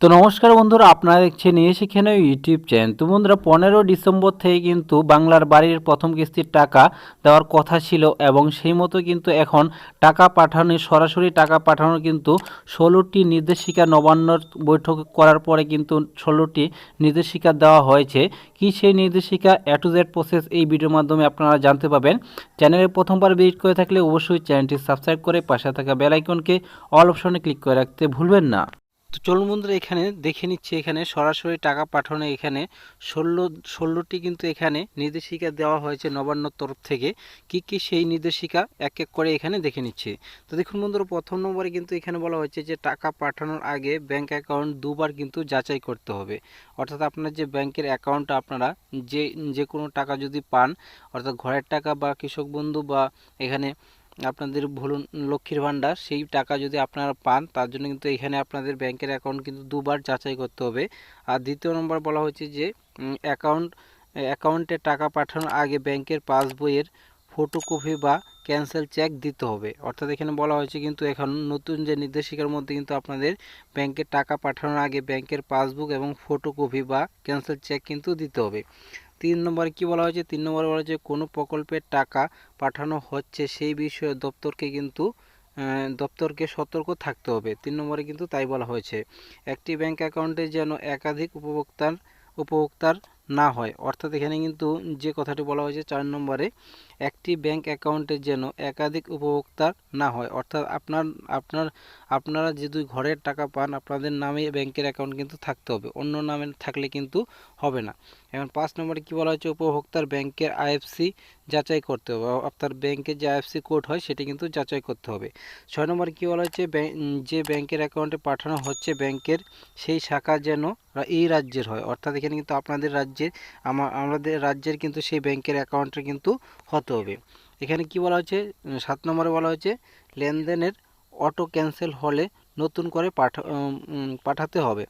তো নমস্কার বন্ধুরা, আপনারা দেখছেন নিয়ে শিখে ইউটিউব চ্যানেল। তো বন্ধুরা, পনেরো ডিসেম্বর থেকে কিন্তু বাংলার বাড়ির প্রথম কিস্তির টাকা দেওয়ার কথা ছিল এবং সেই মতো কিন্তু এখন টাকা পাঠানো, সরাসরি টাকা পাঠানোর কিন্তু ষোলোটি নির্দেশিকা নবান্নর বৈঠক করার পরে কিন্তু ষোলোটি নির্দেশিকা দেওয়া হয়েছে। কি সেই নির্দেশিকা, এ টু জেড প্রসেস এই ভিডিওর মাধ্যমে আপনারা জানতে পাবেন চ্যানেলে প্রথমবার ভিজিট করে থাকলে অবশ্যই চ্যানেলটি সাবস্ক্রাইব করে পাশে থাকা বেল আইকনকে অল অপশনে ক্লিক করে রাখতে ভুলবেন না। তো চলুন বন্ধুরা, এখানে দেখে নিচ্ছি, এখানে সরাসরি টাকা পাঠানো, এখানে ষোলো, ষোলোটি কিন্তু এখানে নির্দেশিকা দেওয়া হয়েছে নবান্নর তরফ থেকে। কি কি সেই নির্দেশিকা? এক এক করে এখানে দেখে নিচ্ছে। তো দেখুন বন্ধুরা, প্রথম নম্বরে কিন্তু এখানে বলা হয়েছে যে টাকা পাঠানোর আগে ব্যাংক অ্যাকাউন্ট দুবার কিন্তু যাচাই করতে হবে। অর্থাৎ আপনার যে ব্যাংকের অ্যাকাউন্ট, আপনারা যে যে কোনো টাকা যদি পান, অর্থাৎ ঘরের টাকা বা কৃষক বন্ধু বা এখানে আপনাদের ভুলুন, লক্ষ্মীর ভাণ্ডার, সেই টাকা যদি আপনারা পান, তার জন্য কিন্তু এখানে আপনাদের ব্যাংকের অ্যাকাউন্ট কিন্তু দুবার যাচাই করতে হবে। আর দ্বিতীয় নম্বর বলা হয়েছে যে অ্যাকাউন্ট অ্যাকাউন্টে টাকা পাঠানোর আগে ব্যাংকের পাসবইয়ের ফটোকপি বা ক্যান্সেল চেক দিতে হবে। অর্থাৎ এখানে বলা হয়েছে কিন্তু এখন নতুন যে নির্দেশিকার মধ্যে কিন্তু আপনাদের ব্যাংকের টাকা পাঠানোর আগে ব্যাংকের পাসবুক এবং ফটোকপি বা ক্যান্সেল চেক কিন্তু দিতে হবে। তিন নম্বরে কি বলা হয়েছে? তিন নম্বরে বলা হয়েছে, কোনো প্রকল্পের টাকা পাঠানো হচ্ছে সেই বিষয়ে দপ্তরকে কিন্তু দপ্তরকে সতর্ক থাকতে হবে। তিন নম্বরে কিন্তু তাই বলা হয়েছে, একটি ব্যাংক অ্যাকাউন্টে যেন একাধিক উপভোক্তার উপভোক্তার না হয়। অর্থাৎ এখানে কিন্তু যে কথাটি বলা হয়েছে চার নম্বরে, একটি ব্যাংক অ্যাকাউন্টে যেন একাধিক উপভোক্তা না হয়। অর্থাৎ আপনার আপনার, আপনারা যে দুই ঘরের টাকা পান, আপনাদের নামে ব্যাংকের অ্যাকাউন্ট কিন্তু থাকতে হবে। অন্য নামে থাকলে কিন্তু হবে না। এখন পাঁচ নম্বরে কি বলা হয়েছে? উপভোক্তার ব্যাংকের আইএফসি যাচাই করতে হবে। আপনার ব্যাংকের যে আইএফসি কোড হয়, সেটি কিন্তু যাচাই করতে হবে। ছয় নম্বরে কী বলা হচ্ছে? যে ব্যাংকের অ্যাকাউন্টে পাঠানো হচ্ছে ব্যাংকের সেই শাখা যেন এই রাজ্যের হয়। অর্থাৎ এখানে কিন্তু আপনাদের রাজ্যের আমাদের রাজ্যের কিন্তু সেই ব্যাংকের অ্যাকাউন্টে কিন্তু হতে হবে। এখানে কি বলা হচ্ছে? সাত নম্বরে বলা হচ্ছে, লেনদেনের অটো ক্যান্সেল হলে নতুন করে পাঠা পাঠাতে হবে।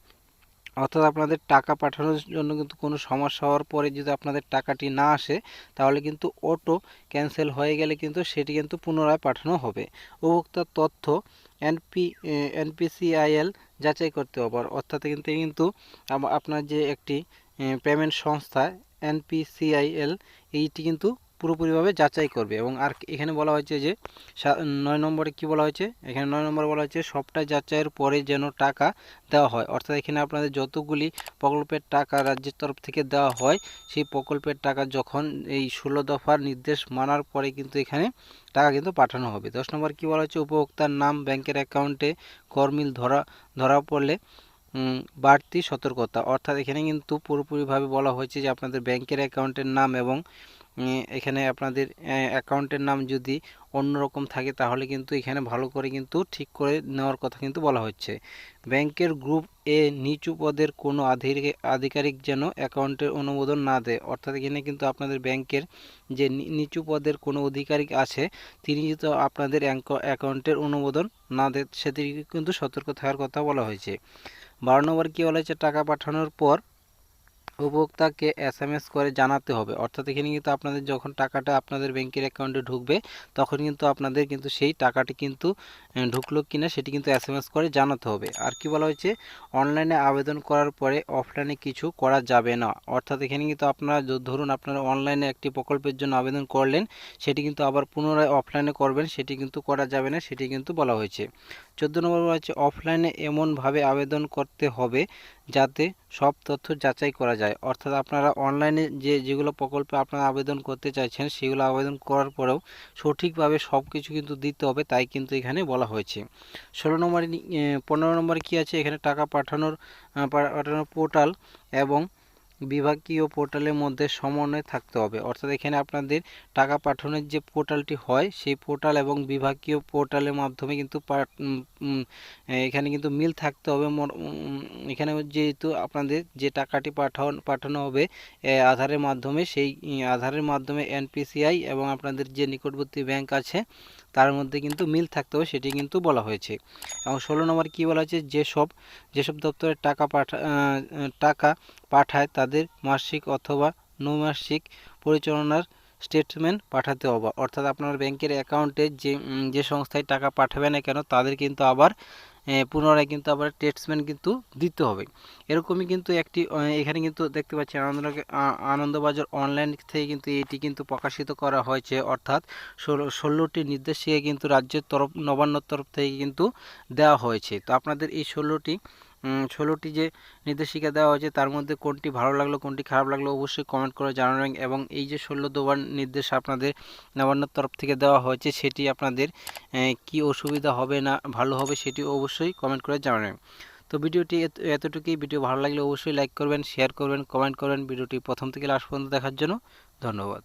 অর্থাৎ আপনাদের টাকা পাঠানোর জন্য কিন্তু কোনো সমস্যা হওয়ার পরে যদি আপনাদের টাকাটি না আসে, তাহলে কিন্তু অটো ক্যান্সেল হয়ে গেলে কিন্তু সেটি কিন্তু পুনরায় পাঠানো হবে। উপভোক্তার তথ্য এনপি এনপিসিআইএল যাচাই করতে হবে। অর্থাৎ কিন্তু কিন্তু আপনার যে একটি পেমেন্ট সংস্থা এনপিসিআইএল এইটি কিন্তু পুরোপুরিভাবে যাচাই করবে এবং আর এখানে বলা হয়েছে যে নয় নম্বরে কি বলা হয়েছে? এখানে নয় নম্বরে বলা হয়েছে সবটা যাচাইয়ের পরে যেন টাকা দেওয়া হয়। অর্থাৎ এখানে আপনাদের যতগুলি প্রকল্পের টাকা রাজ্যের তরফ থেকে দেওয়া হয়, সেই প্রকল্পের টাকা যখন এই ষোলো দফার নির্দেশ মানার পরে কিন্তু এখানে টাকা কিন্তু পাঠানো হবে। দশ নম্বর কি বলা হচ্ছে উপভোক্তার নাম, ব্যাংকের অ্যাকাউন্টে করমিল ধরা ধরা পড়লে বাড়তি সতর্কতা। অর্থাৎ এখানে কিন্তু পুরোপুরিভাবে বলা হয়েছে যে আপনাদের ব্যাংকের অ্যাকাউন্টের নাম এবং এখানে আপনাদের অ্যাকাউন্টের নাম যদি অন্যরকম থাকে, তাহলে কিন্তু এখানে ভালো করে কিন্তু ঠিক করে নেওয়ার কথা কিন্তু বলা হচ্ছে। ব্যাংকের গ্রুপ এ নিচু পদের কোনো আধিকারিক যেন অ্যাকাউন্টের অনুমোদন না দেয়। অর্থাৎ এখানে কিন্তু আপনাদের ব্যাংকের যে নিচু পদের কোনো অধিকারিক আছে, তিনি যদি আপনাদের অ্যাকাউন্টের অনুমোদন না দেয়, সেদিকে কিন্তু সতর্ক থাকার কথা বলা হয়েছে। বারো নম্বর কী বলা হয়েছে টাকা পাঠানোর পর উপভোক্তাকে এস এম এস করে জানাতে হবে। অর্থাৎ এখানে কিন্তু আপনাদের যখন টাকাটা আপনাদের ব্যাংকের অ্যাকাউন্টে ঢুকবে, তখন কিন্তু আপনাদের কিন্তু সেই টাকাটি কিন্তু ঢুকলো কিনা সেটি কিন্তু এস এম এস করে জানাতে হবে। আর কি বলা হয়েছে? অনলাইনে আবেদন করার পরে অফলাইনে কিছু করা যাবে না। অর্থাৎ এখানে কিন্তু আপনারা ধরুন আপনারা অনলাইনে একটি প্রকল্পের জন্য আবেদন করলেন, সেটি কিন্তু আবার পুনরায় অফলাইনে করবেন, সেটি কিন্তু করা যাবে না, সেটি কিন্তু বলা হয়েছে। চোদ্দ নম্বর হচ্ছে অফলাইনে এমনভাবে আবেদন করতে হবে যাতে সব তথ্য যাচাই করা যায়। অর্থাৎ আপনারা অনলাইনে যে, যেগুলো প্রকল্পে আপনারা আবেদন করতে চাইছেন, সেগুলো আবেদন করার পরেও সঠিকভাবে সব কিছু কিন্তু দিতে হবে, তাই কিন্তু এখানে বলা হয়েছে। ষোলো নম্বরে পনেরো নম্বরে কী আছে? এখানে টাকা পাঠানোর পাঠানোর পোর্টাল এবং বিভাগীয় পোর্টালের মধ্যে সমন্বয় থাকতে হবে। অর্থাৎ এখানে আপনাদের টাকা পাঠানোর যে পোর্টালটি হয়, সেই পোর্টাল এবং বিভাগীয় পোর্টালের মাধ্যমে কিন্তু এখানে কিন্তু মিল থাকতে হবে। এখানে যেহেতু আপনাদের যে টাকাটি পাঠানো পাঠানো হবে আধারের মাধ্যমে, সেই আধারের মাধ্যমে এনপিসিআই এবং আপনাদের যে নিকটবর্তী ব্যাংক আছে তার মধ্যে কিন্তু মিল থাকতে হবে, সেটি কিন্তু বলা হয়েছে। এবং ষোলো নম্বর কী বলা হয়েছে? যেসব যেসব দপ্তরে টাকা পাঠা টাকা পাঠায়, তাদের মাসিক অথবা নৈমাসিক পরিচালনার স্টেটমেন্ট পাঠাতে হবে। অর্থাৎ আপনার ব্যাংকের অ্যাকাউন্টে যে যে সংস্থায় টাকা পাঠাবে না কেন, তাদের কিন্তু আবার পুনরায় কিন্তু আবার টেস্টসম্যান কিন্তু দিতে হবে। এরকমই কিন্তু একটি এখানে কিন্তু দেখতে পাচ্ছি আনন্দ আনন্দবাজার অনলাইন থেকে কিন্তু এটি কিন্তু প্রকাশিত করা হয়েছে। অর্থাৎ ষোলো, ষোলোটি নির্দেশিকা কিন্তু রাজ্যের তরফ, নবান্নর তরফ থেকে কিন্তু দেওয়া হয়েছে। তো আপনাদের এই ষোলোটি ষোলোটি যে নির্দেশিকা দেওয়া হয়েছে, তার মধ্যে কোনটি ভালো লাগল, কোনটি খারাপ লাগল অবশ্যই কমেন্ট করে জানাবেন। এবং এই যে ষোলো দোবার নির্দেশ আপনাদের নবান্নর তরফ থেকে দেওয়া হয়েছে, সেটি আপনাদের কি অসুবিধা হবে না ভালো হবে সেটি অবশ্যই কমেন্ট করে জানাবেন। তো ভিডিওটি এত- এতটুকুই। ভিডিও ভালো লাগলে অবশ্যই লাইক করবেন শেয়ার করবেন কমেন্ট করবেন। ভিডিওটি প্রথম থেকে লাস্ট পর্যন্ত দেখার জন্য ধন্যবাদ।